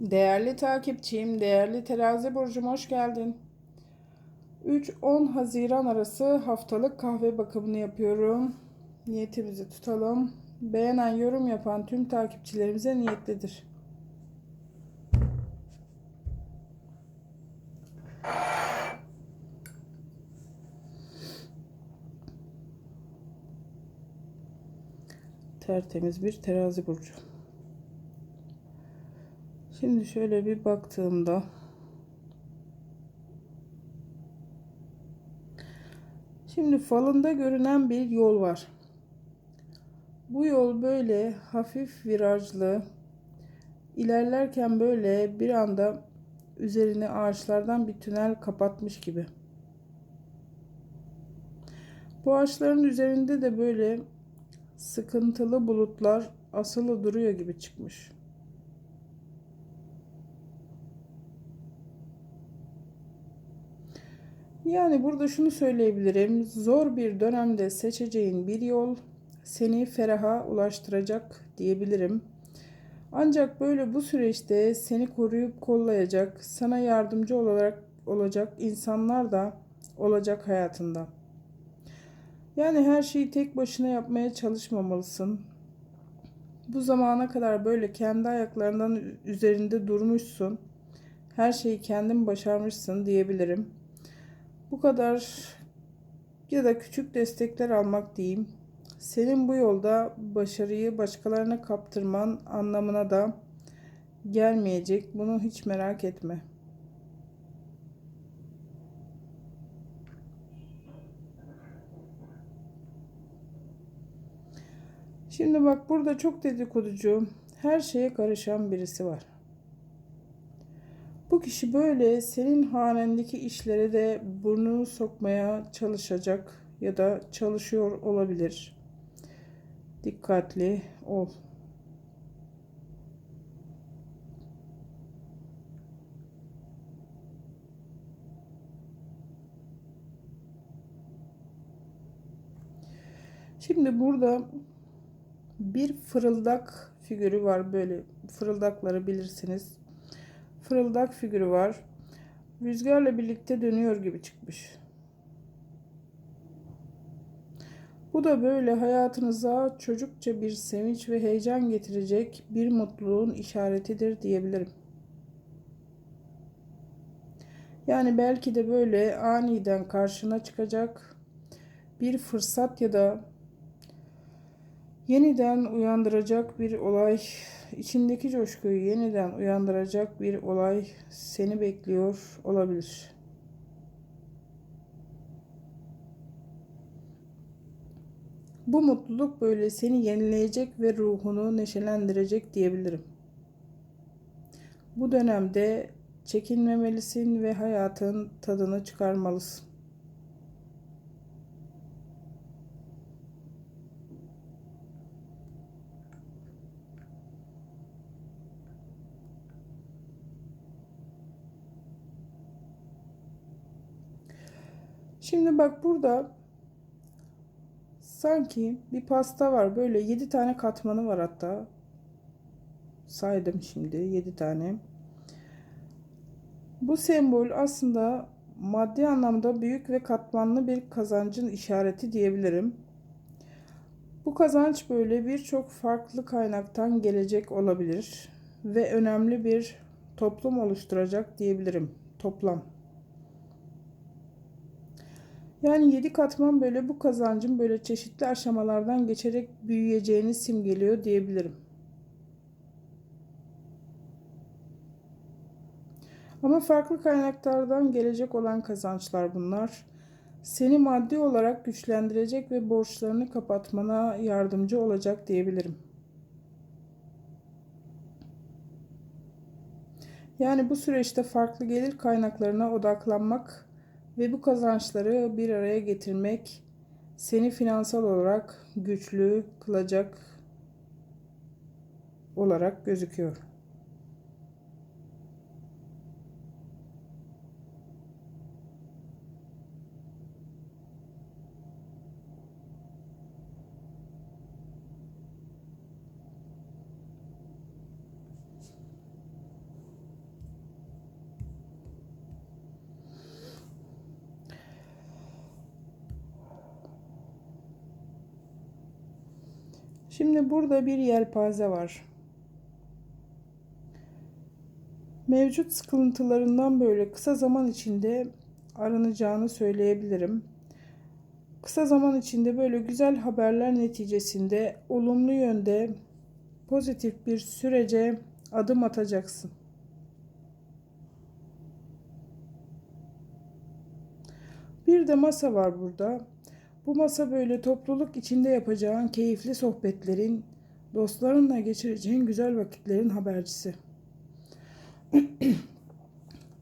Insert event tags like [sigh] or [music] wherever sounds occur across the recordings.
Değerli takipçim, değerli terazi burcum hoş geldin. 3-10 Haziran arası haftalık kahve bakımını yapıyorum. Niyetimizi tutalım. Beğenen, yorum yapan tüm takipçilerimize niyetlidir. Tertemiz bir terazi burcu. Şimdi şöyle bir baktığımda Şimdi falında görünen bir yol var. Bu yol böyle hafif virajlı. İlerlerken böyle bir anda üzerini ağaçlardan bir tünel kapatmış gibi. Bu ağaçların üzerinde de böyle sıkıntılı bulutlar asılı duruyor gibi çıkmış. Yani burada şunu söyleyebilirim. Zor bir dönemde seçeceğin bir yol seni feraha ulaştıracak diyebilirim. Ancak böyle bu süreçte seni koruyup kollayacak, sana yardımcı olarak olacak insanlar da olacak hayatında. Yani her şeyi tek başına yapmaya çalışmamalısın. Bu zamana kadar böyle kendi ayaklarından üzerinde durmuşsun. Her şeyi kendin başarmışsın diyebilirim. Bu kadar ya da küçük destekler almak diyeyim. Senin bu yolda başarıyı başkalarına kaptırman anlamına da gelmeyecek. Bunu hiç merak etme. Şimdi bak burada çok dedikoducu, her şeye karışan birisi var. Bu kişi böyle senin hanendeki işlere de burnunu sokmaya çalışacak ya da çalışıyor olabilir. Dikkatli ol. Şimdi burada bir fırıldak figürü var böyle fırıldakları bilirsiniz fırıldak figürü var. Rüzgarla birlikte dönüyor gibi çıkmış. Bu da böyle hayatınıza çocukça bir sevinç ve heyecan getirecek bir mutluluğun işaretidir diyebilirim. Yani belki de böyle aniden karşına çıkacak bir fırsat ya da yeniden uyandıracak bir olay içindeki coşkuyu yeniden uyandıracak bir olay seni bekliyor olabilir. Bu mutluluk böyle seni yenileyecek ve ruhunu neşelendirecek diyebilirim. Bu dönemde çekinmemelisin ve hayatın tadını çıkarmalısın. Şimdi bak burada sanki bir pasta var. Böyle 7 tane katmanı var hatta. Saydım şimdi 7 tane. Bu sembol aslında maddi anlamda büyük ve katmanlı bir kazancın işareti diyebilirim. Bu kazanç böyle birçok farklı kaynaktan gelecek olabilir ve önemli bir toplum oluşturacak diyebilirim. Toplam. Yani yedi katman böyle bu kazancın böyle çeşitli aşamalardan geçerek büyüyeceğini simgeliyor diyebilirim. Ama farklı kaynaklardan gelecek olan kazançlar bunlar. Seni maddi olarak güçlendirecek ve borçlarını kapatmana yardımcı olacak diyebilirim. Yani bu süreçte farklı gelir kaynaklarına odaklanmak ve bu kazançları bir araya getirmek seni finansal olarak güçlü kılacak olarak gözüküyor. Şimdi burada bir yelpaze var. Mevcut sıkıntılarından böyle kısa zaman içinde aranacağını söyleyebilirim. Kısa zaman içinde böyle güzel haberler neticesinde olumlu yönde pozitif bir sürece adım atacaksın. Bir de masa var burada. Bu masa böyle topluluk içinde yapacağın keyifli sohbetlerin, dostlarınla geçireceğin güzel vakitlerin habercisi. [clears throat]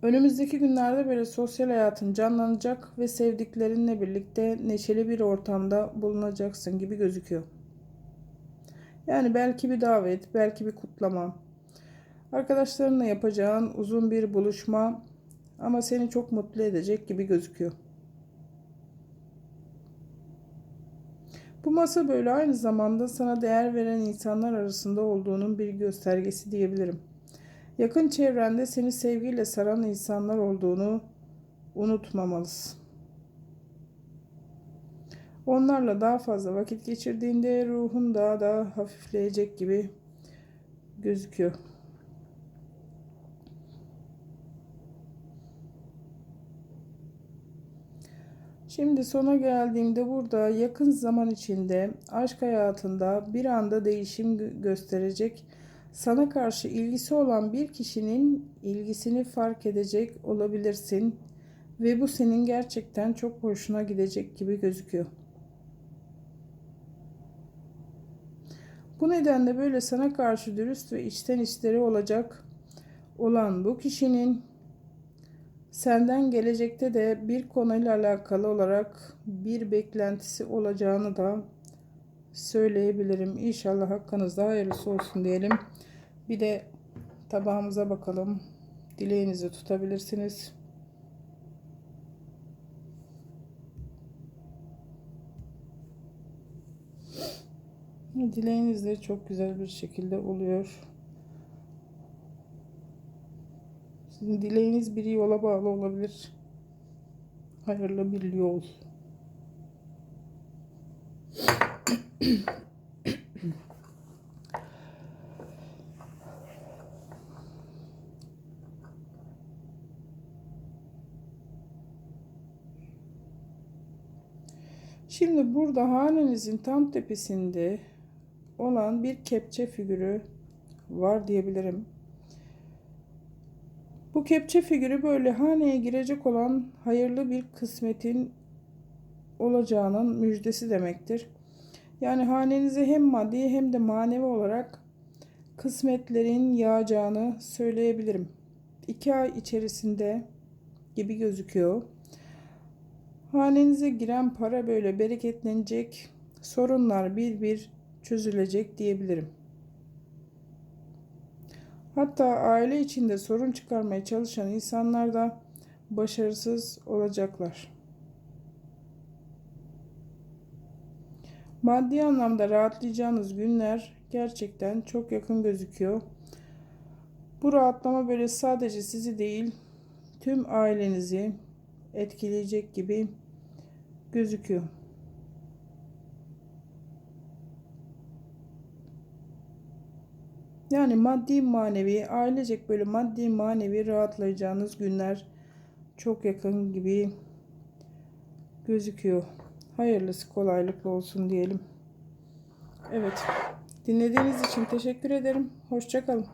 Önümüzdeki günlerde böyle sosyal hayatın canlanacak ve sevdiklerinle birlikte neşeli bir ortamda bulunacaksın gibi gözüküyor. Yani belki bir davet, belki bir kutlama. Arkadaşlarınla yapacağın uzun bir buluşma ama seni çok mutlu edecek gibi gözüküyor. Bu masa böyle aynı zamanda sana değer veren insanlar arasında olduğunun bir göstergesi diyebilirim. Yakın çevrende seni sevgiyle saran insanlar olduğunu unutmamalısın. Onlarla daha fazla vakit geçirdiğinde ruhun daha da hafifleyecek gibi gözüküyor. Şimdi sona geldiğimde burada yakın zaman içinde aşk hayatında bir anda değişim gösterecek, sana karşı ilgisi olan bir kişinin ilgisini fark edecek olabilirsin ve bu senin gerçekten çok hoşuna gidecek gibi gözüküyor. Bu nedenle böyle sana karşı dürüst ve içten işleri olacak olan bu kişinin senden gelecekte de bir konuyla alakalı olarak bir beklentisi olacağını da söyleyebilirim. İnşallah hakkınızda hayırlısı olsun diyelim. Bir de tabağımıza bakalım. Dileğinizi tutabilirsiniz. Dileğiniz de çok güzel bir şekilde oluyor. Sizin dileğiniz bir yola bağlı olabilir. Hayırlı bir yol. Şimdi burada hanenizin tam tepesinde olan bir kepçe figürü var diyebilirim. Bu kepçe figürü böyle haneye girecek olan hayırlı bir kısmetin olacağının müjdesi demektir. Yani hanenize hem maddi hem de manevi olarak kısmetlerin yağacağını söyleyebilirim. İki ay içerisinde gibi gözüküyor. Hanenize giren para böyle bereketlenecek, sorunlar bir bir çözülecek diyebilirim. Hatta aile içinde sorun çıkarmaya çalışan insanlar da başarısız olacaklar. Maddi anlamda rahatlayacağınız günler gerçekten çok yakın gözüküyor. Bu rahatlama böyle sadece sizi değil, tüm ailenizi etkileyecek gibi gözüküyor. Yani maddi manevi ailecek böyle maddi manevi rahatlayacağınız günler çok yakın gibi gözüküyor. Hayırlısı kolaylıkla olsun diyelim. Evet. Dinlediğiniz için teşekkür ederim. Hoşçakalın.